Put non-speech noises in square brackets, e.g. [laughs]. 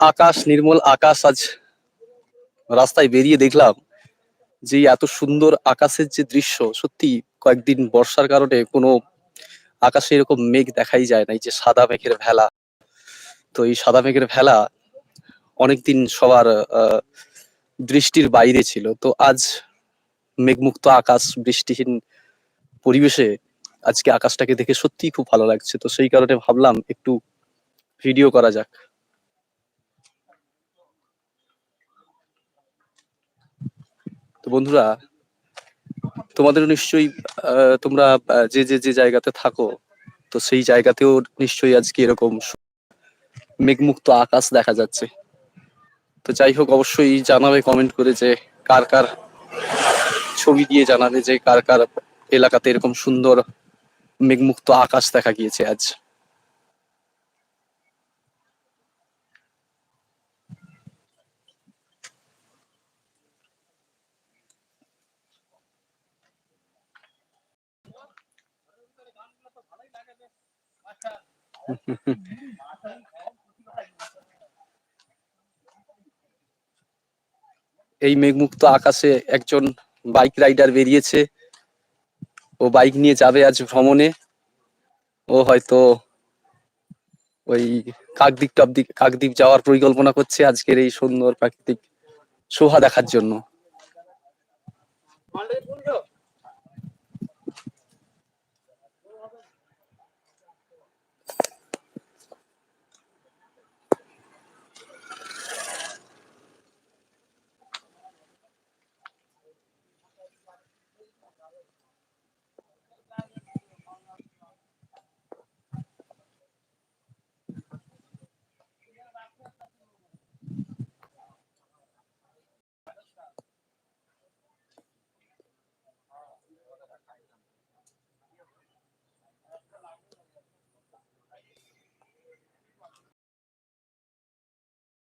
আকাশ নির্মল আকাশ আজ রাস্তায় বেরিয়ে দেখলাম যে এত সুন্দর আকাশের যে দৃশ্য, সত্যি কয়েকদিন বর্ষার কারণে কোনো আকাশে এরকম মেঘ দেখাই যায় না, এই যে সাদা মেঘের ভেলা। তো এই সাদা মেঘের ভেলা অনেকদিন সবার দৃষ্টির বাইরে ছিল। তো আজ মেঘমুক্ত আকাশ, বৃষ্টিহীন পরিবেশে আজকে আকাশটাকে দেখে সত্যিই খুব ভালো লাগছে। তো সেই কারণে ভাবলাম একটু ভিডিও করা যাক। বন্ধুরা তোমাদের নিশ্চয়ই তোমরা যে যে যে জায়গাতে থাকো, তো সেই জায়গাতেও নিশ্চয়ই আজকে এরকম মেঘমুক্ত আকাশ দেখা যাচ্ছে। তো যাই হোক, অবশ্যই জানাবে কমেন্ট করে যে কার কার ছবি দিয়ে জানাবে যে কার কার এলাকাতে এরকম সুন্দর মেঘমুক্ত আকাশ দেখা গিয়েছে আজ। [laughs] এই মেঘমুক্ত আকাশে একজন বাইক রাইডার বেরিয়েছে। ও বাইক নিয়ে যাবে আজ ভ্রমণে। ও হয়তো ওই কাকদ্বীপ টাকদ্বীপ কাকদ্বীপ যাওয়ার পরিকল্পনা করছে আজকের এই সুন্দর প্রাকৃতিক শোভা দেখার জন্য।